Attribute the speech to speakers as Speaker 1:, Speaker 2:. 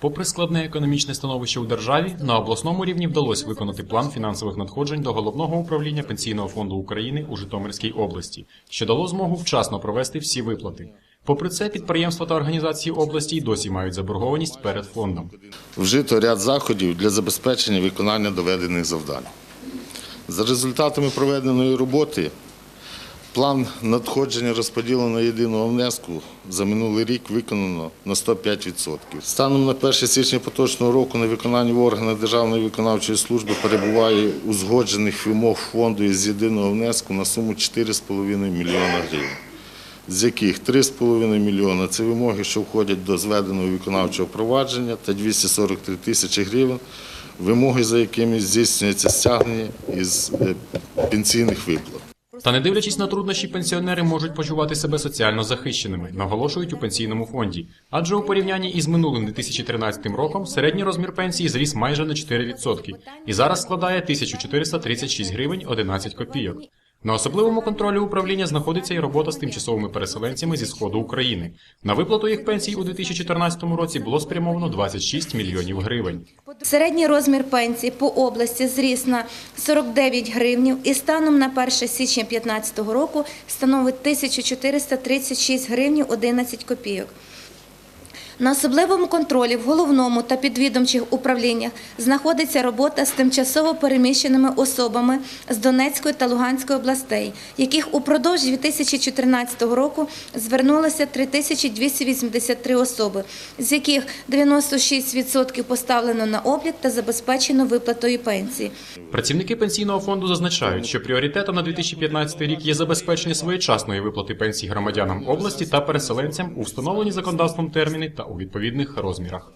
Speaker 1: Попри складне економічне становище у державі, на обласному рівні вдалося виконати план фінансових надходжень до головного управління Пенсійного фонду України у Житомирській області, що дало змогу вчасно провести всі виплати. Попри це, підприємства та організації області й досі мають заборгованість перед фондом.
Speaker 2: Вжито ряд заходів для забезпечення виконання доведених завдань. За результатами проведеної роботи план надходження розподіленого єдиного внеску за минулий рік виконано на 105%. Станом на 1 січня поточного року на виконанні в органах Державної виконавчої служби перебуває узгоджених вимог фонду із єдиного внеску на суму 4,5 мільйона гривень з яких 3,5 мільйона – це вимоги, що входять до зведеного виконавчого провадження, та 243 тисячі гривень – вимоги, за якими здійснюється стягнення із е, пенсійних виплат.
Speaker 1: Та не дивлячись на труднощі, пенсіонери можуть почувати себе соціально захищеними, наголошують у пенсійному фонді. Адже у порівнянні із минулим 2013 роком середній розмір пенсії зріс майже на 4% і зараз складає 1436 гривень 11 копійок. На особливому контролі управління знаходиться і робота з тимчасовими переселенцями зі сходу України. На виплату їх пенсій у 2014 році було спрямовано 26 мільйонів гривень.
Speaker 3: Середній розмір пенсії по області зріс на 49 гривнів і станом на 1 січня 2015 року становить 1436 гривнів 11 копійок. На особливому контролі в головному та підвідомчих управліннях знаходиться робота з тимчасово переміщеними особами з Донецької та Луганської областей, яких упродовж 2014 року звернулося 3283 особи, з яких 96% поставлено на облік та забезпечено виплатою пенсії.
Speaker 1: Працівники пенсійного фонду зазначають, що пріоритетом на 2015 рік є забезпечення своєчасної виплати пенсій громадянам області та переселенцям у встановлені законодавством терміни та у відповідних розмірах.